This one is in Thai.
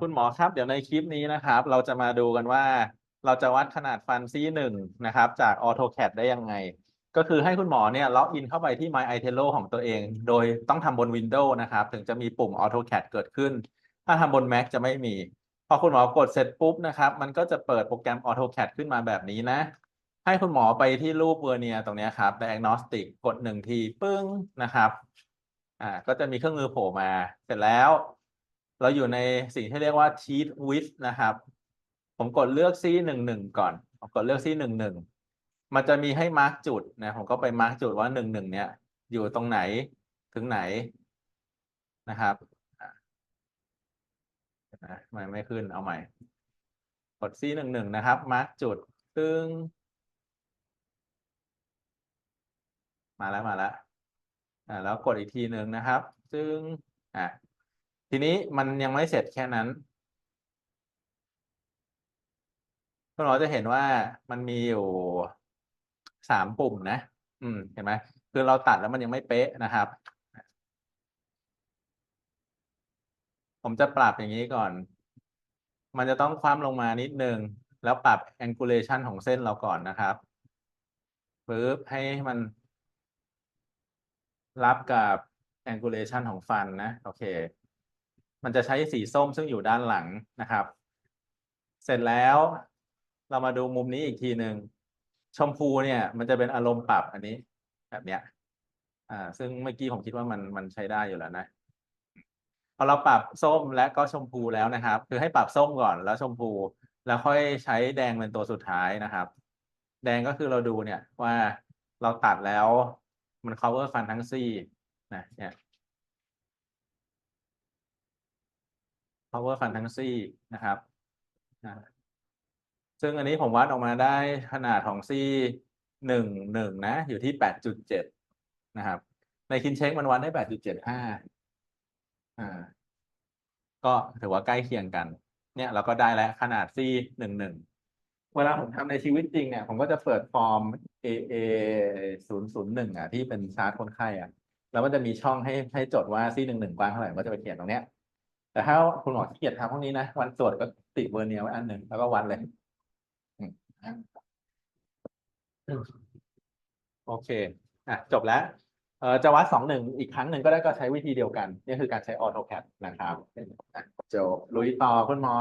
คุณหมอครับเดี๋ยวในคลิปนี้นะครับ เราจะมาดูกันว่าเราจะวัดขนาดฟันซี่หนึ่งนะครับ จาก AutoCAD ได้ยังไง ก็คือให้คุณหมอเนี่ยล็อกอินเข้าไปที่ My i t e l o ของตัวเอง โดยต้องทำบน Windows นะครับ ถึงจะมีปุ่ม AutoCAD เกิดขึ้น ถ้าทำบน Mac จะไม่มี พอคุณหมอกดเสร็จปุ๊บนะครับ มันก็จะเปิดโปรแกรม AutoCAD ขึ้นมาแบบนี้นะ ให้คุณหมอไปที่รูปเวอร์เนียตรงนี้ครับ Diagnostic กดหนึ่งทีปึ้งนะครับอ่าก็จะมีเครื่องมือโผล่มาเสร็จแล้ว เราอยู่ในสิ่งที่เรียกว่า Teeth Width นะครับ ผมกดเลือก C หนึ่งหนึ่งก่อนผมกดเลือก C หนึ่งหนึ่งมันจะมีให้มาร์กจุดนะผมก็ไปมาร์กจุดว่าหนึ่งหนึ่งเนี่ย อยู่ตรงไหนถึงไหนนะครับนะไม่ไม่ขึ้นเอาใหม่ กด C หนึ่งหนึ่งนะครับมาร์กจุดตึงมาแล้วมาแล้วอ่าแล้วกดอีกทีหนึ่งนะครับซึ่งอะ ทีนี้มันยังไม่เสร็จแค่นั้นคุณหมอจะเห็นว่ามันมีอยู่สามปุ่มนะ อืม เห็นไหมคือเราตัดแล้วมันยังไม่เป๊ะนะครับ ผมจะปรับอย่างนี้ก่อน มันจะต้องคว่ำลงมานิดนึง แล้วปรับ angulation ของเส้นเราก่อนนะครับปึ๊บให้มัน รับกับ angulation ของฟันนะ โอเค มันจะใช้สีส้มซึ่งอยู่ด้านหลังนะครับ เสร็จแล้วเรามาดูมุมนี้อีกทีหนึ่งชมพูเนี่ย มันจะเป็นอารมณ์ปรับอันนี้แบบเนี้ย อ่า ซึ่งเมื่อกี้ผมคิดว่ามันมันใช้ได้อยู่แล้วนะ พอเราปรับส้มและก็ชมพูแล้วนะครับ คือให้ปรับส้มก่อนแล้วชมพู แล้วค่อยใช้แดงเป็นตัวสุดท้ายนะครับ แดงก็คือเราดูเนี่ยว่าเราตัดแล้วมัน cover ฟันทั้งซี่นะเนี่ย cover ฟันทั้งซี่นะครับซึ่งอันนี้ผมวัดออกมาได้ขนาดของซี่หนึ่งหนึ่งนะ อยู่ที่แปดจุดเจ็ดนะครับ ในคินเช็คมันวัดได้แปดจุดเจ็ดห้าอ่าก็ถือว่าใกล้เคียงกัน เนี่ยเราก็ได้แล้วขนาดซี่หนึ่งหนึ่งเวลาผมทำในชีวิตจริงเนี่ย ผมก็จะเปิดฟอร์ม A A ศูนย์ศูนย์หนึ่งอะที่เป็นชาร์ตคนไข้อะ แล้วมันจะมีช่องให้ให้จดว่าซี่หนึ่งหนึ่งกว้างเท่าไหร่ก็จะไปเขียนตรงเนี้ย แต่ถ้าคุณหมอขี้เกียจทำพวกนี้นะ วันตรวจก็ติดเวอร์เนียไว้อันหนึ่งแล้วก็วัดเลยโอเค อะ จบแล้ว เอ่อ จะวัดสองหนึ่งอีกครั้งหนึ่งก็ได้ก็ใช้วิธีเดียวกัน นี่คือการใช้ AutoCAD นะครับอะจบลุยต่อคุณหมอ